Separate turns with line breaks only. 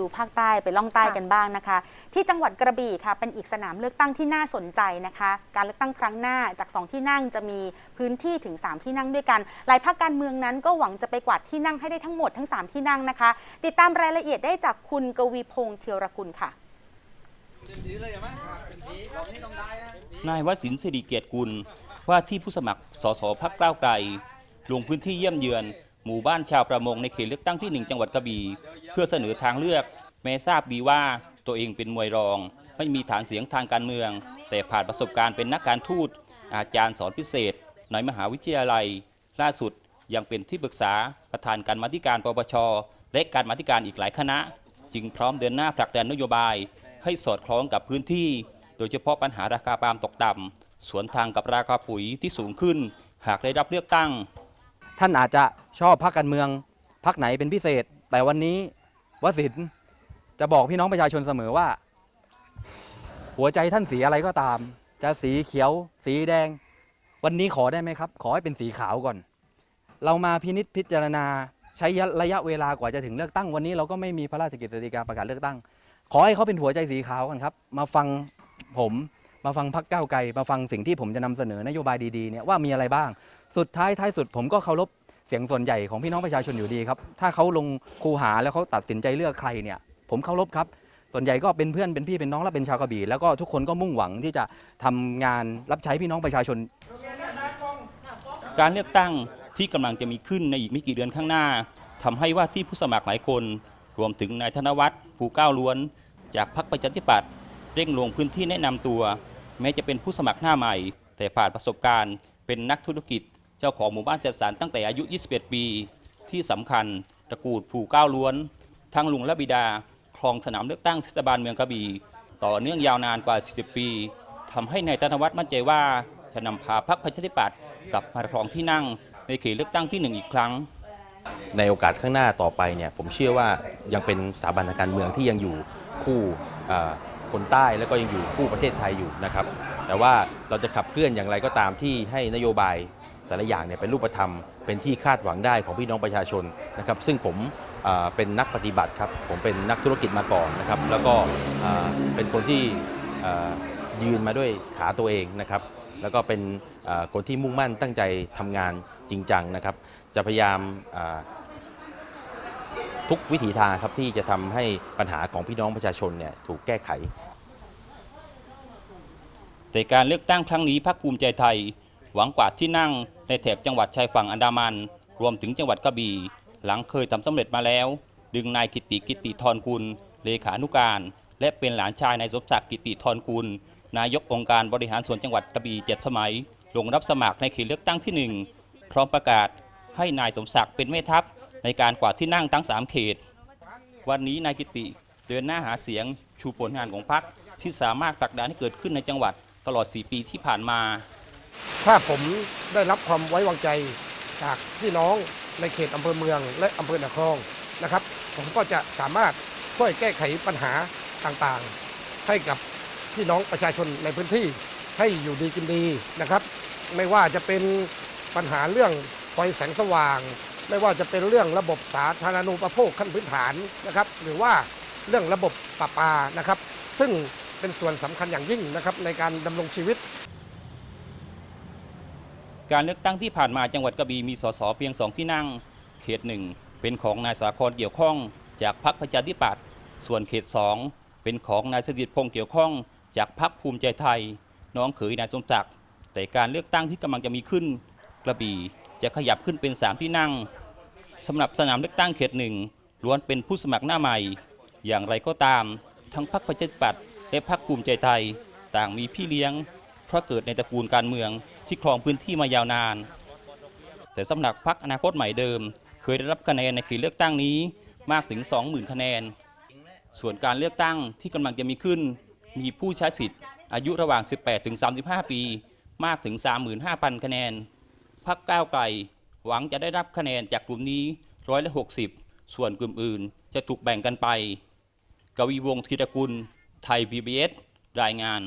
ดูภาคใต้ไปล่องใต้
ค่ะ
กันบ้างนะคะ ที่จังหวัดกระบี่ค่ะเป็นอีกสนามเลือกตั้งที่น่าสนใจนะคะ การเลือกตั้งครั้งหน้าจาก 2 ที่นั่งจะมีพื้นที่ถึง 3 ที่นั่งด้วยกัน หลายภาคการเมืองนั้นก็หวังจะไปกวาดที่นั่งให้ได้ทั้งหมดทั้ง 3 ที่นั่งนะคะ ติดตามรายละเอียดได้จากคุณกวีพงษ์เทียรกุลค่ะ
นายวสินทร์สิริเกียรติกุลว่าที่ผู้สมัครสสพักก้าวไกลลงพื้นที่เยี่ยมเยือน หมู่บ้านชาวประมงในเขตเลือกตั้งที่ 1 จังหวัดกระบี่เพื่อเสนอทางเลือก แม้ทราบดีว่าตัวเองเป็นมวยรอง ไม่มีฐานเสียงทางการเมือง แต่ผ่านประสบการณ์เป็นนักการทูต อาจารย์สอนพิเศษในมหาวิทยาลัย ล่าสุดยังเป็นที่ปรึกษาประธานการมาธิการปปชและการมาธิการอีกหลายคณะ จึงพร้อมเดินหน้าผลักดันนโยบาย ให้สอดคล้องกับพื้นที่ โดยเฉพาะปัญหาราคาปาล์มตกต่ำสวนทางกับราคาปุ๋ยที่สูงขึ้น หากได้รับเลือกตั้ง
ท่านอาจจะชอบพรรคการเมืองพรรคไหนเป็นพิเศษ แต่วันนี้วสินจะบอกพี่น้องประชาชนเสมอว่า หัวใจท่านสีอะไรก็ตาม จะสีเขียว สีแดง วันนี้ขอได้ไหมครับ ขอให้เป็นสีขาวก่อน เรามาพินิษพิจารณาใช้ระยะเวลากว่าจะถึงเลือกตั้งวันนี้เราก็ไม่มีพระราชกิจสีการประกาศเลือกตั้ง ขอให้เขาเป็นหัวใจสีขาวกันครับ มาฟังผมมาฟังพักก้าวไกลมาฟังสิ่งที่ผมจะนำเสนอนโยบายดีๆเนี่ยว่ามีอะไรบ้าง สุดท้ายท้ายสุดผมก็เคารพ เสียงส่วนใหญ่ของพี่น้องประชาชนอยู่ดีครับ ถ้าเขาลงคูหาแล้วเขาตัดสินใจเลือกใครเนี่ย ผมเคารพครับ ส่วนใหญ่ก็เป็นเพื่อนเป็นพี่เป็นน้องและเป็นชาวกระบี่แล้วก็ทุกคนก็มุ่งหวังที่จะทำงานรับใช้พี่น้องประชาชน
การเลือกตั้งที่กำลังจะมีขึ้นในอีกไม่กี่เดือนข้างหน้าทำให้ว่าที่ผู้สมัครหลายคน รวมถึงนายธนวัฒน์ภูเก้าล้วน จากพรรคประชาธิปัตย์เร่งลงพื้นที่แนะนำตัว แม้จะเป็นผู้สมัครหน้าใหม่ แต่ผ่านประสบการณ์ เป็นนักธุรกิจ เจ้าของหมู่บ้านจัดสรรตั้งแต่อายุ 21 ปี ที่สำคัญตระกูลภูก้าวล้วน ทั้งลุงและบิดาครองสนามเลือกตั้งเทศบาลเมืองกระบี่ต่อเนื่องยาวนานกว่า 40 ปีทำให้นายธนวัฒน์มั่นใจว่าจะนำพาพรรคประชาธิปัตย์กลับมาครองที่นั่งในเขตเลือกตั้งที่หนึ่งอีกครั้ง
ในโอกาสข้างหน้าต่อไปเนี่ยผมเชื่อว่ายังเป็นสถาบันทางการเมืองที่ยังอยู่คู่คนใต้แล้วก็ยังอยู่คู่ประเทศไทยอยู่นะครับ แต่ว่าเราจะขับเคลื่อนอย่างไรก็ตามที่ให้นโยบาย แต่ละอย่างเนี่ยเป็นรูปธรรมเป็นที่คาดหวังได้ของพี่น้องประชาชนนะครับ ซึ่งผมเป็นนักปฏิบัติครับผมเป็นนักธุรกิจมาก่อนนะครับ แล้วก็เป็นคนที่ยืนมาด้วยขาตัวเองนะครับ แล้วก็เป็นคนที่มุ่งมั่นตั้งใจทำงานจริงจังนะครับ จะพยายามทุกวิถีทางครับที่จะทำให้ปัญหาของพี่น้องประชาชนเนี่ยถูกแก้ไข
แต่การเลือกตั้งครั้งนี้พรรคภูมิใจไทย หวังกวาดที่นั่ง ในแถบจังหวัดชายฝั่งอันดามัน รวมถึงจังหวัดกระบี่ หลังเคยทำสำเร็จมาแล้ว ดึงนายกิติกิติธรกุล เลขานุการ และเป็นหลานชายนายสมศักดิ์กิติธรกุล นายกองค์การบริหารส่วนจังหวัดกระบี่เจ็ดสมัย ลงรับสมัครในเขตเลือกตั้งที่หนึ่งพร้อมประกาศให้นายสมศักดิ์เป็นแม่ทัพในการกวาดที่นั่งทั้งสามเขต วันนี้นายกิติเดินหน้าหาเสียงชูผลงานของพรรคที่สามารถผลักดันให้เกิดขึ้นในจังหวัดตลอด 4 ปีที่ผ่านมา
ถ้าผมได้รับความไว้วางใจจากพี่น้องในเขตอำเภอเมือง และอำเภอหนองครองนะครับ ผมก็จะสามารถช่วยแก้ไขปัญหาต่างๆ ให้กับพี่น้องประชาชนในพื้นที่ให้อยู่ดีกินดีนะครับ ไม่ว่าจะเป็นปัญหาเรื่องไฟแสงสว่าง ไม่ว่าจะเป็นเรื่องระบบสาธารณูปโภคขั้นพื้นฐานนะครับ หรือว่าเรื่องระบบประปานะครับ ซึ่งเป็นส่วนสำคัญอย่างยิ่งนะครับในการดำรงชีวิต
การเลือกตั้งที่ผ่านมาจังหวัดกระบี่มีสสเพียงสองที่นั่ง เขตหนึ่งเป็นของนายสาครเกี่ยวข้อง จากพรรคประชาธิปัตย์ส่วนเขตสองเป็นของนายสถิตพงษ์เกี่ยวข้อง จากพรรคภูมิใจไทย น้องเขยนายสมศักดิ์แต่การเลือกตั้งที่กำลังจะมีขึ้น กระบี่จะขยับขึ้นเป็นสามที่นั่งสำหรับสนามเลือกตั้งเขตหนึ่งล้วนเป็นผู้สมัครหน้าใหม่ อย่างไรก็ตาม ทั้งพรรคประชาธิปัตย์และพรรคภูมิใจไทย ต่างมีพี่เลี้ยงเพราะเกิดในตระกูลการเมือง ที่ครองพื้นที่มายาวนาน แต่สำหรับพรรคอนาคตใหม่เดิม เคยได้รับคะแนนในเขตเลือกตั้งนี้มากถึง 20,000 คะแนน ส่วนการเลือกตั้งที่กำลังจะมีขึ้น มีผู้ใช้สิทธิ์ อายุระหว่าง 18 ถึง 35 ปี มากถึง 35,000 คะแนนพรรคก้าวไกลหวังจะได้รับคะแนนจากกลุ่มนี้ร้อยละ60 ส่วนกลุ่มอื่นจะถูกแบ่งกันไป กวีวงศ์ธีรกุล ไทย PBS รายงาน